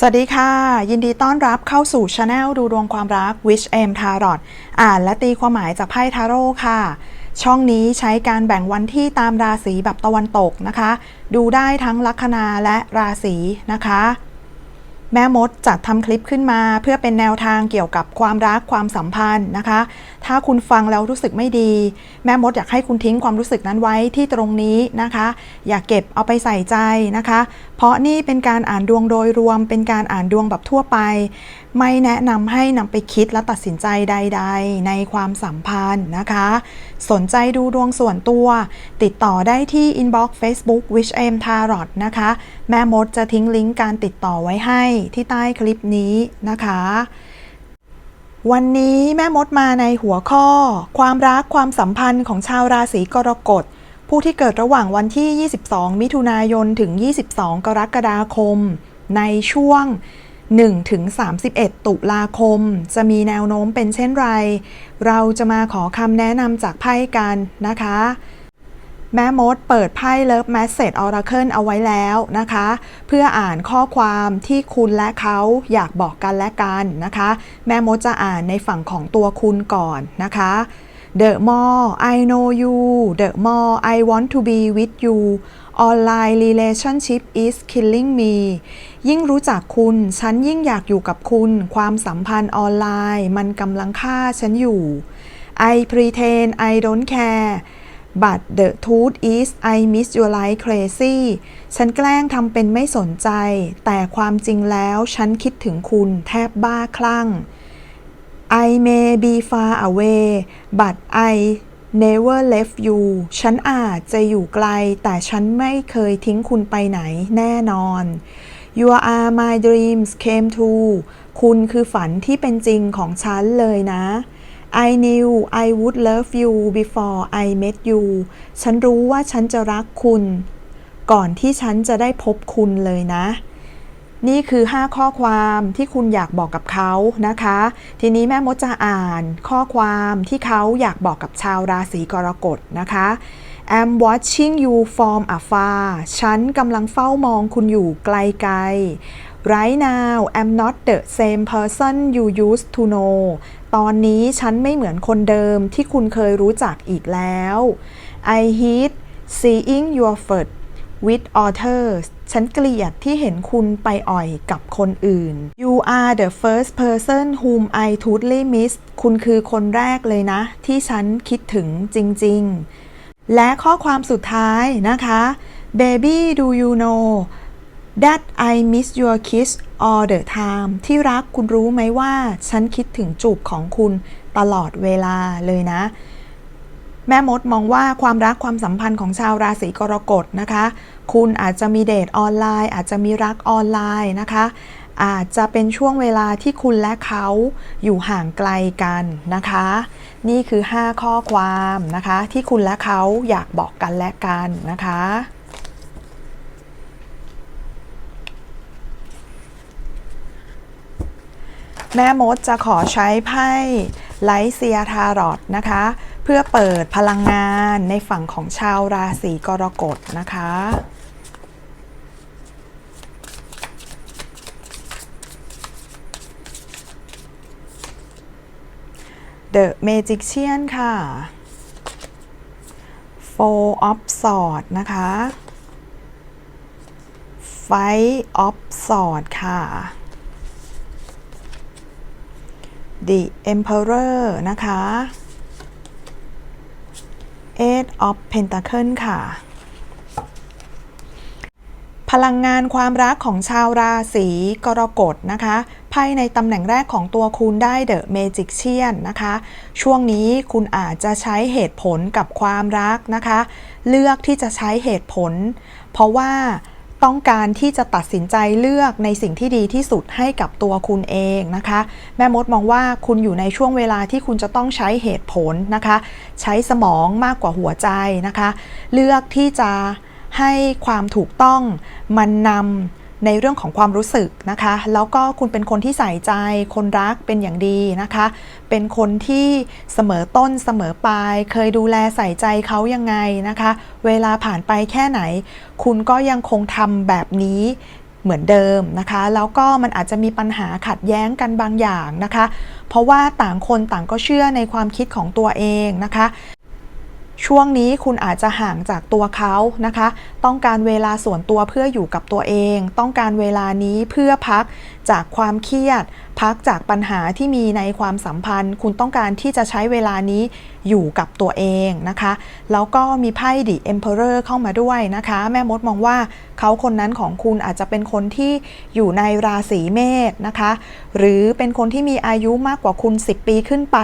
สวัสดีค่ะ ยินดีต้อนรับเข้าสู่ช anel ดูดวงความรัก Wish M Tarot อ่านและตีความหมายจากไพ่ทาโร่ค่ะ ช่องนี้ใช้การแบ่งวันที่ตามราศีแบบตะวันตกนะคะ ดูได้ทั้งลัคนาและราศีนะคะ แม่มดจัดทำคลิปขึ้นมา เพื่อเป็นแนวทางเกี่ยวกับความรักความสัมพันธ์นะคะ ถ้าคุณฟังแล้วรู้สึกไม่ดี แม่มดอยากให้คุณทิ้งความรู้สึกนั้นไว้ที่ตรงนี้นะคะ อย่าเก็บเอาไปใส่ใจนะคะ เพราะนี่เป็นการอ่านดวงโดยรวม เป็นการอ่านดวงแบบทั่วไป ไม่แนะนำให้นำไปคิดและตัดสินใจใด ๆ ในความสัมพันธ์นะคะ สนใจดูดวงส่วนตัว ติดต่อได้ที่ inbox Facebook Wish M Tarot นะคะ แม่มดจะทิ้งลิงก์การติดต่อไว้ให้ที่ใต้คลิปนี้นะคะ วันนี้แม่มดมาในหัวข้อ ความรักความสัมพันธ์ของชาวราศีกรกฎ ผู้ที่เกิดระหว่างวันที่ 22 มิถุนายนถึง 22 กรกฎาคม ในช่วง1ถึง31 ตุลาคม จะมีแนวโน้มเป็นเช่นไร เราจะมาขอคำแนะนำจากไพ่กันนะคะ แม่มดเปิดไพ่ Love Message Oracle เอาไว้แล้วนะคะ เพื่ออ่านข้อความที่คุณและเขาอยากบอกกันและกันนะคะ แม่มดจะอ่านในฝั่งของตัวคุณก่อนนะคะ The more I know you the more I want to be with you online relationship is killing me ยิ่งรู้จักคุณ ฉันยิ่งอยากอยู่กับคุณ ความสัมพันธ์ออนไลน์ มันกำลังฆ่าฉันอยู่ I pretend I don't care but the truth is I miss your life crazy ฉันแกล้งทำเป็นไม่สนใจ แต่ความจริงแล้วฉันคิดถึงคุณแทบบ้าคลั่ง I may be far away but I never left you ฉันอาจจะอยู่ไกล แต่ฉันไม่เคยทิ้งคุณไปไหนแน่นอน You are my dreams came true คุณคือฝันที่เป็นจริงของฉันเลยนะ I knew I would love you before I met you ฉันรู้ว่าฉันจะรักคุณ ก่อนที่ฉันจะได้พบคุณเลยนะ นี่คือ 5 ข้อความที่คุณอยากบอกกับเขานะคะ ทีนี้แม่มดจะอ่านข้อความที่เขาอยากบอกกับชาวราศีกรกฎนะคะ I'm watching you from afar ฉันกำลังเฝ้ามองคุณอยู่ไกลๆ Right now I'm not the same person you used to know ตอนนี้ฉันไม่เหมือนคนเดิมที่คุณเคยรู้จักอีกแล้ว I hate seeing your foot with others ฉันเกลียดที่เห็นคุณไปอ่อยกับคนอื่น You are the first person whom I totally miss คุณคือคนแรกเลยนะ ที่ฉันคิดถึงจริง ๆ และข้อความสุดท้ายนะคะ Baby do you know that I miss your kiss all the time ที่รักคุณรู้ไหมว่า ฉันคิดถึงจูบของคุณตลอดเวลาเลยนะ แม่มดมองว่าความรักความสัมพันธ์ของชาวราศีกรกฎนะคะ คุณอาจจะมีเดทออนไลน์ อาจจะมีรักออนไลน์นะคะ อาจจะเป็นช่วงเวลาที่คุณและเขาอยู่ห่างไกลกันนะคะ นี่คือ 5 ข้อความนะคะ ที่คุณและเขาอยากบอกกันและกันนะคะ แม่มดจะขอใช้ไพ่ไลท์เซียทารอตนะคะ เพื่อเปิดพลังงานในฝั่งของชาวราศีกรกฎนะคะ The Magician ค่ะ Four of Swords นะคะ Five of Swords ค่ะ The Emperor นะคะ Eight of Pentacle ค่ะ พลังงานความรักของชาวราศีกรกฎนะคะไพ่ในตำแหน่งแรกของตัวคุณได้เดอะเมจิกเชียนนะคะ ช่วงนี้คุณอาจจะใช้เหตุผลกับความรักนะคะ เลือกที่จะใช้เหตุผล เพราะว่า ต้องการที่จะตัดสินใจเลือกในสิ่งที่ดีที่สุดให้กับตัวคุณเองนะคะ แม่มดมองว่าคุณอยู่ในช่วงเวลาที่คุณจะต้องใช้เหตุผลนะคะ ใช้สมองมากกว่าหัวใจนะคะ เลือกที่จะให้ความถูกต้องมันนำ ในเรื่องของความรู้สึกนะคะ แล้วก็คุณเป็นคนที่ใส่ใจ คนรักเป็นอย่างดีนะคะ เป็นคนที่เสมอต้นเสมอปลาย เคยดูแลใส่ใจเขายังไงนะคะ เวลาผ่านไปแค่ไหน คุณก็ยังคงทำแบบนี้เหมือนเดิมนะคะ แล้วก็มันอาจจะมีปัญหาขัดแย้งกันบางอย่างนะคะ เพราะว่าต่างคนต่างก็เชื่อในความคิดของตัวเองนะคะ ช่วงนี้คุณอาจจะห่างจากตัวเขานะคะ ต้องการเวลาส่วนตัวเพื่ออยู่กับตัวเอง ต้องการเวลานี้เพื่อพักจากความเครียด พักจากปัญหาที่มีในความสัมพันธ์ คุณต้องการที่จะใช้เวลานี้อยู่กับตัวเองนะคะ แล้วก็มีไพ่ดิ Emperor เข้ามาด้วยนะคะ แม่มดมองว่าเขาคนนั้นของคุณอาจจะเป็นคนที่อยู่ในราศีเมษนะคะหรือเป็นคนที่มีอายุมากกว่าคุณ 10 ปีขึ้นไป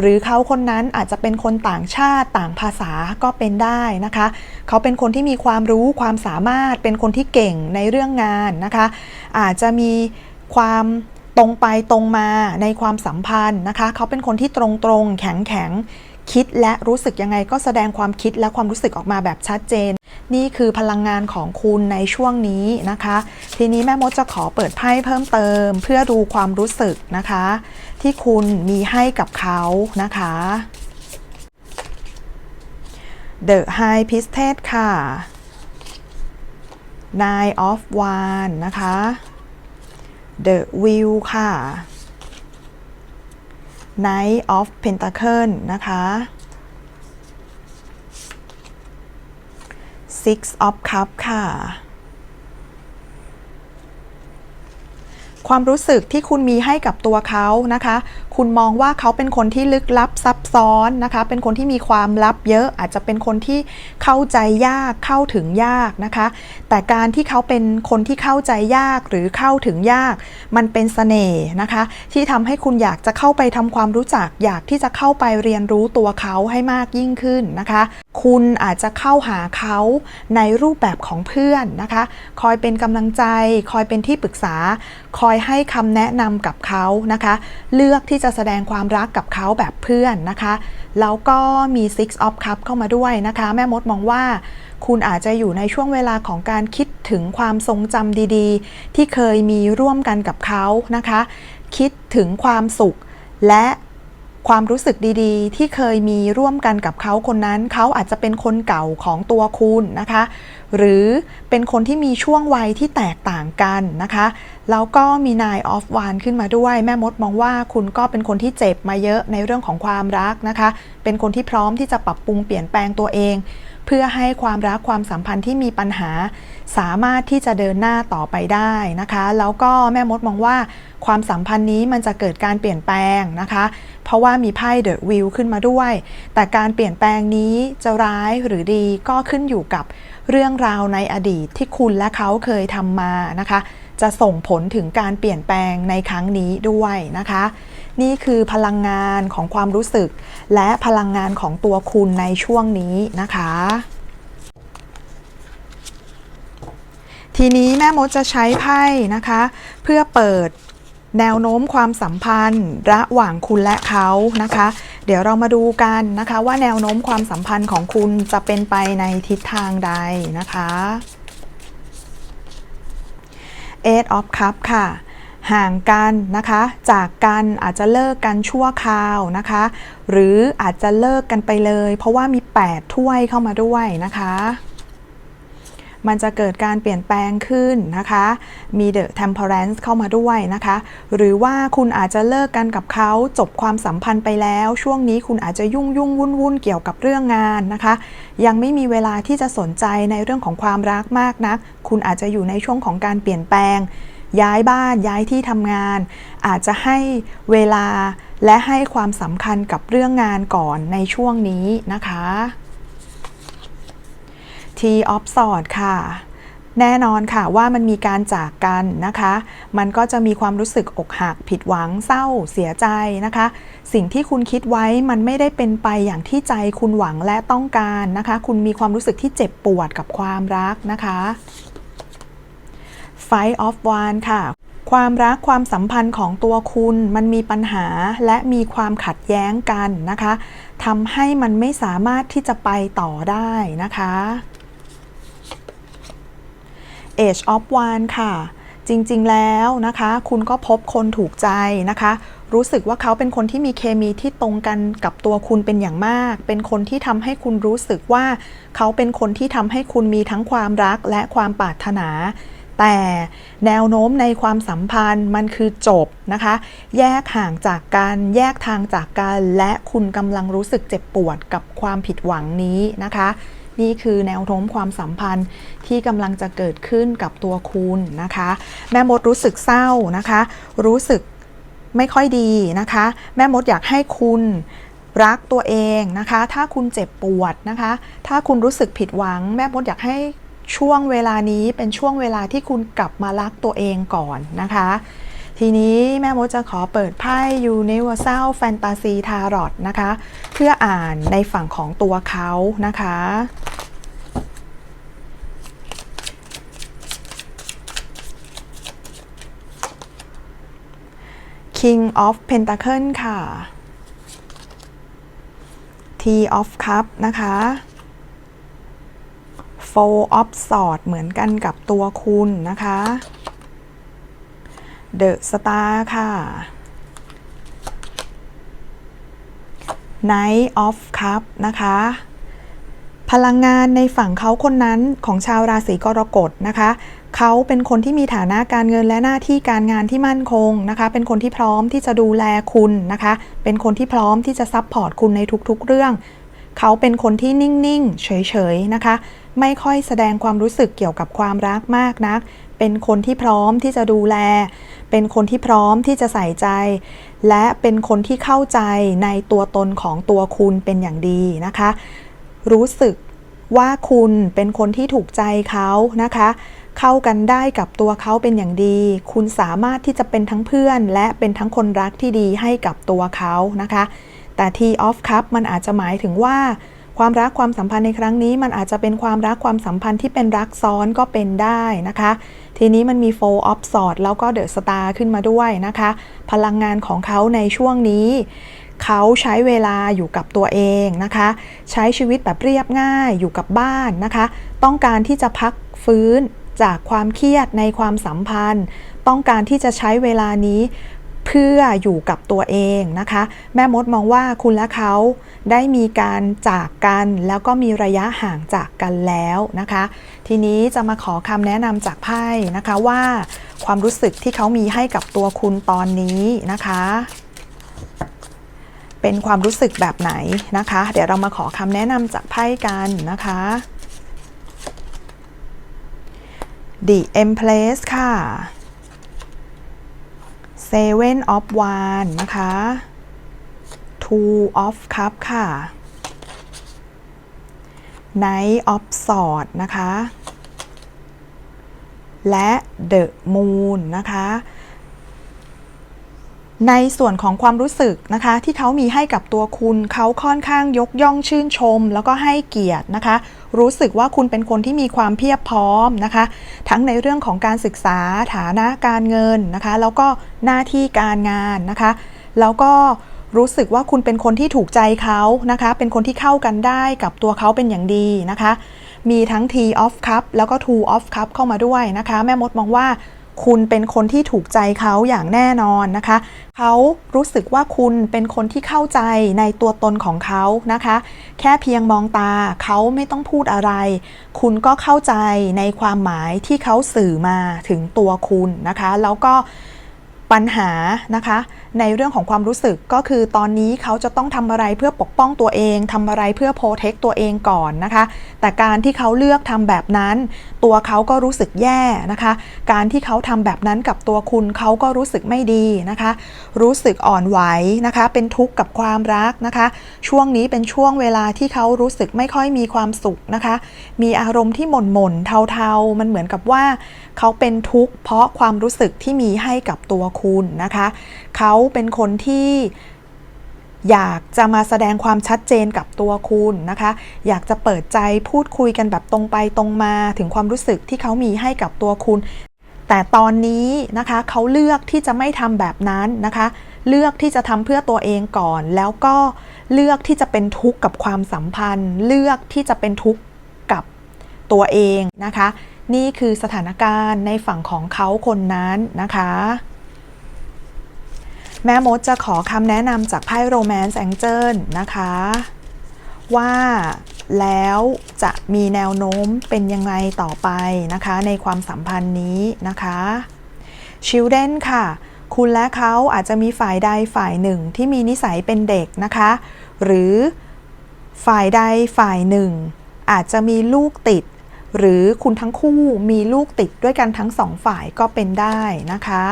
หรือเขาคนนั้นอาจจะเป็นคนต่างชาติต่างภาษาก็เป็นได้นะคะ เขาเป็นคนที่มีความรู้ความสามารถ เป็นคนที่เก่งในเรื่องงานนะคะ อาจจะมีความตรงไปตรงมาในความสัมพันธ์นะคะ เขาเป็นคนที่ตรงตรงๆแข็งแข็ง คิดและรู้สึกยังไงก็แสดงความคิดและความรู้สึกออกมาแบบชัดเจน นี่คือพลังงานของคุณในช่วงนี้นะคะ ทีนี้แม่มดจะขอเปิดไพ่เพิ่มเติม เพื่อดูความรู้สึกนะคะ ที่คุณมีให้กับเขานะคะ The High Priestess ค่ะ Nine of Wands นะคะ The Wheel ค่ะ Knight of Pentacle นะคะ Six of Cups ค่ะ ความรู้สึกที่คุณมีให้กับตัวเขานะคะ คุณมองว่าเขาเป็นคนที่ลึกลับซับซ้อนนะคะ เป็นคนที่มีความลับเยอะ อาจจะเป็นคนที่เข้าใจยากเข้าถึงยากนะคะ แต่การที่เขาเป็นคนที่เข้าใจยากหรือเข้าถึงยาก มันเป็นเสน่ห์นะคะ ที่ทำให้คุณอยากจะเข้าไปทำความรู้จัก อยากที่จะเข้าไปเรียนรู้ตัวเขาให้มากยิ่งขึ้นนะคะคุณอาจจะเข้าหาเขาในรูปแบบของเพื่อนนะคะ คอยเป็นกำลังใจ คอยเป็นที่ปรึกษา คอยให้คำแนะนำกับเขานะคะ เลือกที่จะแสดงความรักกับเขาแบบเพื่อนนะคะ แล้วก็มี Six of Cups เข้ามาด้วยนะคะ แม่มดมองว่าคุณอาจจะอยู่ในช่วงเวลาของการคิดถึงความทรงจำดีๆ ที่เคยมีร่วมกันกับเขานะคะ คิดถึงความสุขและ ความรู้สึกดีๆ ที่เคยมีร่วมกันกับเขาคนนั้น เขาอาจจะเป็นคนเก่าของตัวคุณนะคะ หรือเป็นคนที่มีช่วงวัยที่แตกต่างกันนะคะ แล้วก็มีนายออฟวานขึ้นมาด้วย แม่มดมองว่าคุณก็เป็นคนที่เจ็บมาเยอะในเรื่องของความรักนะคะ เป็นคนที่พร้อมที่จะปรับปรุงเปลี่ยนแปลงตัวเอง เพื่อให้ความรักความสัมพันธ์ที่มีปัญหา สามารถที่จะเดินหน้าต่อไปได้นะคะ แล้วก็แม่มดมองว่า ความสัมพันธ์นี้มันจะเกิดการเปลี่ยนแปลงนะคะ เพราะว่ามีไพ่เดอะวิวขึ้นมาด้วย แต่การเปลี่ยนแปลงนี้จะร้ายหรือดีก็ขึ้นอยู่กับเรื่องราวในอดีตที่คุณและเขาเคยทำมานะคะ จะส่งผลถึงการเปลี่ยนแปลงในครั้งนี้ด้วยนะคะ นี่คือพลังงานของความรู้สึก และพลังงานของตัวคุณในช่วงนี้นะคะ ทีนี้แม่มดจะใช้ไพ่นะคะ เพื่อเปิดแนวโน้มความสัมพันธ์ระหว่างคุณและเขานะคะ เดี๋ยวเรามาดูกันนะคะ ว่าแนวโน้มความสัมพันธ์ของคุณจะเป็นไปในทิศทางใดนะคะ Eight of Cup ค่ะ ห่างกันนะคะ จากกันอาจจะเลิกกันชั่วคราวนะคะ หรืออาจจะเลิกกันไปเลย เพราะว่ามี 8 ถ้วยเข้ามาด้วยนะคะ มันจะเกิดการเปลี่ยนแปลงขึ้นนะคะ มี The Temperance เข้ามาด้วยนะคะ หรือว่าคุณอาจจะเลิกกันกับเขาจบความสัมพันธ์ไปแล้ว ช่วงนี้คุณอาจจะยุ่งยุ่งวุ่นวุ่นเกี่ยวกับเรื่องงานนะคะ ยังไม่มีเวลาที่จะสนใจในเรื่องของความรักมากนัก คุณอาจจะอยู่ในช่วงของการเปลี่ยนแปลง ย้ายบ้านย้ายที่ทำงาน อาจจะให้เวลาและให้ความสำคัญกับเรื่องงานก่อนในช่วงนี้นะคะ T of Sword ค่ะแน่นอนค่ะว่ามันมีการจากกันนะคะ มันก็จะมีความรู้สึกอกหัก ผิดหวังเศร้า เสียใจนะคะ สิ่งที่คุณคิดไว้มันไม่ได้เป็นไปอย่างที่ใจคุณหวังและต้องการนะคะ คุณมีความรู้สึกที่เจ็บปวดกับความรักนะคะ Fight of Wands ค่ะ ความรักความสัมพันธ์ของตัวคุณมันมีปัญหาและมีความขัดแย้งกันนะคะทำให้มันไม่สามารถที่จะไปต่อได้นะคะ Age of Wands ค่ะ จริงๆแล้วนะคะ คุณก็พบคนถูกใจนะคะรู้สึกว่าเขาเป็นคนที่มีเคมีที่ตรงกันกับตัวคุณเป็นอย่างมาก เป็นคนที่ทำให้คุณรู้สึกว่า เขาเป็นคนที่ทำให้คุณมีทั้งความรักและความปรารถนา แต่แนวโน้มในความสัมพันธ์มันคือจบนะคะ แยกห่างจากกันแยกทางจากกันและคุณกำลังรู้สึกเจ็บปวดกับความผิดหวังนี้นะคะ นี่คือแนวโน้มความสัมพันธ์ที่กำลังจะเกิดขึ้นกับตัวคุณนะคะ แม่มดรู้สึกเศร้านะคะ รู้สึกไม่ค่อยดีนะคะ แม่มดอยากให้คุณรักตัวเองนะคะ ถ้าคุณเจ็บปวดนะคะ ถ้าคุณรู้สึกผิดหวัง แม่มดอยากให้ ช่วงเวลานี้เป็นช่วงเวลาที่คุณกลับมารักตัวเองก่อนนะคะ ทีนี้แม่มดจะขอเปิดไพ่ Universal Fantasy Tarot นะคะ เพื่ออ่านในฝั่งของตัวเขานะคะค King of Pentacle ค่ะ T of Cup นะคะ Four of Swords เหมือนกันกับตัวคุณนะคะ The Star ค่ะ Knight of Cup นะคะ พลังงานในฝั่งเขาคนนั้นของชาวราศีกรกฎนะคะ เขาเป็นคนที่มีฐานะการเงินและหน้าที่การงานที่มั่นคงนะคะ เป็นคนที่พร้อมที่จะดูแลคุณนะคะ เป็นคนที่พร้อมที่จะซัพพอร์ตคุณในทุกๆเรื่อง เขาเป็นคนที่นิ่ง ๆ เฉย ๆ นะคะ ไม่ค่อยแสดงความรู้สึกเกี่ยวกับความรักมากนัก เป็นคนที่พร้อมที่จะดูแล เป็นคนที่พร้อมที่จะใส่ใจ และเป็นคนที่เข้าใจในตัวตนของตัวคุณเป็นอย่างดีนะคะ รู้สึกว่าคุณเป็นคนที่ถูกใจเขานะคะ เข้ากันได้กับตัวเขาเป็นอย่างดี คุณสามารถที่จะเป็นทั้งเพื่อน และเป็นทั้งคนรักที่ดีให้กับตัวเขานะคะ แต่ T of Cup มันอาจจะหมายถึงว่า ความรักความสัมพันธ์ในครั้งนี้ มันอาจจะเป็นความรักความสัมพันธ์ที่เป็นรักซ้อนก็เป็นได้นะคะ ทีนี้มันมี Four of Swords แล้วก็ The Star ขึ้นมาด้วยนะคะ พลังงานของเขาในช่วงนี้ เขาใช้เวลาอยู่กับตัวเองนะคะ ใช้ชีวิตแบบเรียบง่ายอยู่กับบ้านนะคะ ต้องการที่จะพักฟื้นจากความเครียดในความสัมพันธ์ ต้องการที่จะใช้เวลานี้ เพื่ออยู่กับตัวเองนะคะ แม่มดมองว่าคุณและเขาได้มีการจากกันแล้วก็มีระยะห่างจากกันแล้วนะคะ ทีนี้จะมาขอคำแนะนำจากไพ่นะคะว่าความรู้สึกที่เขามีให้กับตัวคุณตอนนี้นะคะ เป็นความรู้สึกแบบไหนนะคะ เดี๋ยวเรามาขอคำแนะนำจากไพ่กันนะคะ The Empress ค่ะ Seven of Wand นะคะ Two of Cup ค่ะ Knight of Sword นะคะ และ The Moon นะคะ ในส่วนของความรู้สึกนะคะที่เขามีให้กับตัวคุณเขาค่อนข้างยกย่องชื่นชม แล้วก็ให้เกียรตินะคะ รู้สึกว่าคุณเป็นคนที่มีความเพียบพร้อมนะคะ ทั้งในเรื่องของการศึกษาฐานะการเงินนะคะ แล้วก็หน้าที่การงานนะคะ แล้วก็รู้สึกว่าคุณเป็นคนที่ถูกใจเขานะคะ เป็นคนที่เข้ากันได้กับตัวเขาเป็นอย่างดีนะคะ มีทั้ง T of Cup แล้วก็ Two of Cup เข้ามาด้วยนะคะ แม่มดมองว่า คุณเป็นคนที่ถูกใจเขาอย่างแน่นอนนะคะ เขารู้สึกว่าคุณเป็นคนที่เข้าใจในตัวตนของเขานะคะ แค่เพียงมองตาเขาไม่ต้องพูดอะไร คุณก็เข้าใจในความหมายที่เขาสื่อมาถึงตัวคุณนะคะ แล้วก็ ปัญหานะคะ ในเรื่องของความรู้สึกก็คือตอนนี้เขาจะต้องทำอะไรเพื่อปกป้องตัวเองทำอะไรเพื่อโปรเทคตัวเองก่อนนะคะ แต่การที่เขาเลือกทำแบบนั้น ตัวเขาก็รู้สึกแย่นะคะ การที่เขาทำแบบนั้นกับตัวคุณเขาก็รู้สึกไม่ดีนะคะ รู้สึกอ่อนไหวนะคะ เป็นทุกข์กับความรักนะคะ ช่วงนี้เป็นช่วงเวลาที่เขารู้สึกไม่ค่อยมีความสุขนะคะ มีอารมณ์ที่หม่นหม่นๆเทาๆ มันเหมือนกับว่า เขาเป็นทุกข์เพราะความรู้สึกที่มีให้กับตัวคุณนะคะ เขาเป็นคนที่อยากจะมาแสดงความชัดเจนกับตัวคุณนะคะ อยากจะเปิดใจพูดคุยกันแบบตรงไปตรงมาถึงความรู้สึกที่เขามีให้กับตัวคุณ แต่ตอนนี้นะคะเขาเลือกที่จะไม่ทำแบบนั้นนะคะ เลือกที่จะทำเพื่อตัวเองก่อน แล้วก็เลือกที่จะเป็นทุกข์กับความสัมพันธ์ เลือกที่จะเป็นทุกข์กับตัวเองนะคะ นี่คือสถานการณ์ในฝั่งของเขาคนนั้นนะคะ แม่มดจะขอคำแนะนำจากไพ่ Romance Angel นะคะ ว่าแล้วจะมีแนวโน้มเป็นยังไงต่อไปนะคะ ในความสัมพันธ์นี้นะคะ Children ค่ะ คุณและเขาอาจจะมีฝ่ายใดฝ่ายหนึ่งที่มีนิสัยเป็นเด็กนะคะ หรือฝ่ายใดฝ่ายหนึ่ง อาจจะมีลูกติด หรือคุณทั้งคู่มีลูกติดด้วยกันทั้งสองฝ่ายก็เป็นได้นะคะ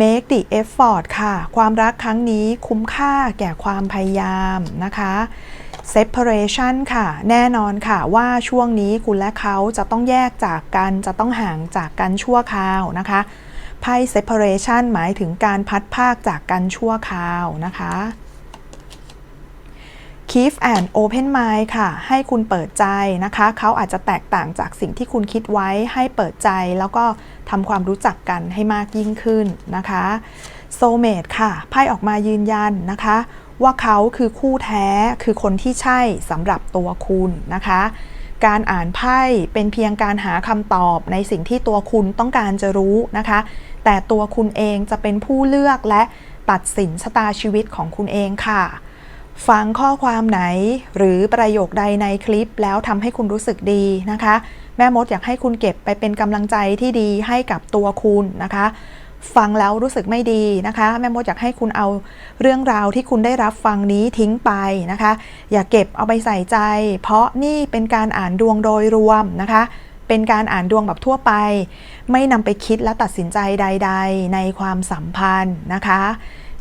make the effort ค่ะ ความรักครั้งนี้คุ้มค่าแก่ความพยายามนะคะ separation ค่ะ แน่นอนค่ะว่าช่วงนี้คุณและเขาจะต้องแยกจากกัน จะต้องห่างจากกันชั่วคราวนะคะไพ่ separation หมายถึงการพัดภาคจากกันชั่วคราวนะคะ keep an open mind ค่ะ ให้คุณเปิดใจนะคะ เขาอาจจะแตกต่างจากสิ่งที่คุณคิดไว้ให้เปิดใจ แล้วก็ทำความรู้จักกันให้มากยิ่งขึ้นนะคะ soulmate ค่ะ ไพ่ออกมายืนยันนะคะ ว่าเขาคือคู่แท้คือคนที่ใช่สำหรับตัวคุณนะคะ การอ่านไพ่เป็นเพียงการหาคำตอบในสิ่งที่ตัวคุณต้องการจะรู้นะคะ แต่ตัวคุณเองจะเป็นผู้เลือกและตัดสินชะตาชีวิตของคุณเองค่ะ ฟังข้อความไหน หรือประโยคใดในคลิปแล้วทำให้คุณรู้สึกดีนะคะ แม่มดอยากให้คุณเก็บไปเป็นกำลังใจที่ดีให้กับตัวคุณนะคะ ฟังแล้วรู้สึกไม่ดีนะคะ แม่มดอยากให้คุณเอาเรื่องราวที่คุณได้รับฟังนี้ทิ้งไปนะคะ อย่าเก็บเอาไปใส่ใจ เพราะนี่เป็นการอ่านดวงโดยรวมนะคะเป็นการอ่านดวงแบบทั่วไป ไม่นำไปคิดและตัดสินใจใด ๆ ในความสัมพันธ์นะคะ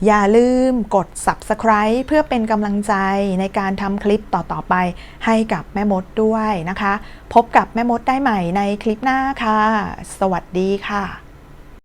อย่าลืมกด subscribe เพื่อเป็นกำลังใจในการทำคลิปต่อๆไปให้กับแม่มดด้วยนะคะ พบกับแม่มดได้ใหม่ในคลิปหน้าค่ะ สวัสดีค่ะ